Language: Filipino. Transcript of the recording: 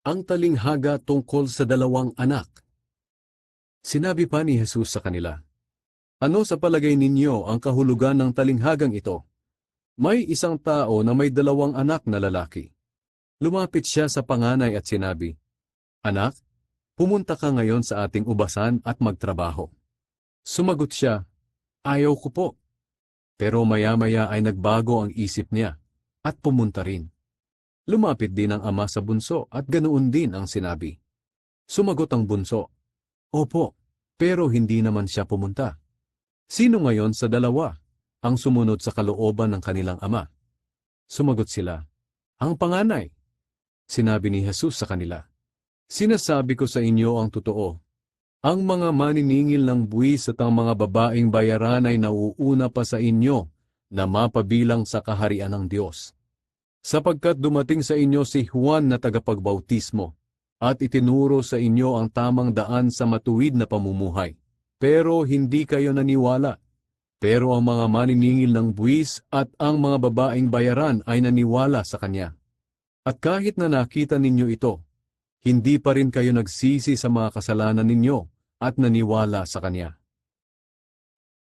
Ang talinghaga tungkol sa dalawang anak. Sinabi pa ni Jesus sa kanila, Ano sa palagay ninyo ang kahulugan ng talinghagang ito? May isang tao na may dalawang anak na lalaki. Lumapit siya sa panganay at sinabi, Anak, pumunta ka ngayon sa ating ubasan at magtrabaho. Sumagot siya, Ayaw ko po. Pero maya-maya ay nagbago ang isip niya at pumunta rin. Lumapit din ang ama sa bunso at ganoon din ang sinabi. Sumagot ang bunso, Opo, pero hindi naman siya pumunta. Sino ngayon sa dalawa ang sumunod sa kalooban ng kanilang ama? Sumagot sila, Ang panganay. Sinabi ni Jesus sa kanila, Sinasabi ko sa inyo ang totoo. Ang mga maniningil ng buwis at ang mga babaeng bayaran ay nauuna pa sa inyo na mapabilang sa kaharian ng Diyos. Sapagkat dumating sa inyo si Juan na tagapagbautismo at itinuro sa inyo ang tamang daan sa matuwid na pamumuhay. Pero hindi kayo naniwala. Pero ang mga maniningil ng buwis at ang mga babaeng bayaran ay naniwala sa Kanya. At kahit na nakita ninyo ito, hindi pa rin kayo nagsisi sa mga kasalanan ninyo at naniwala sa Kanya.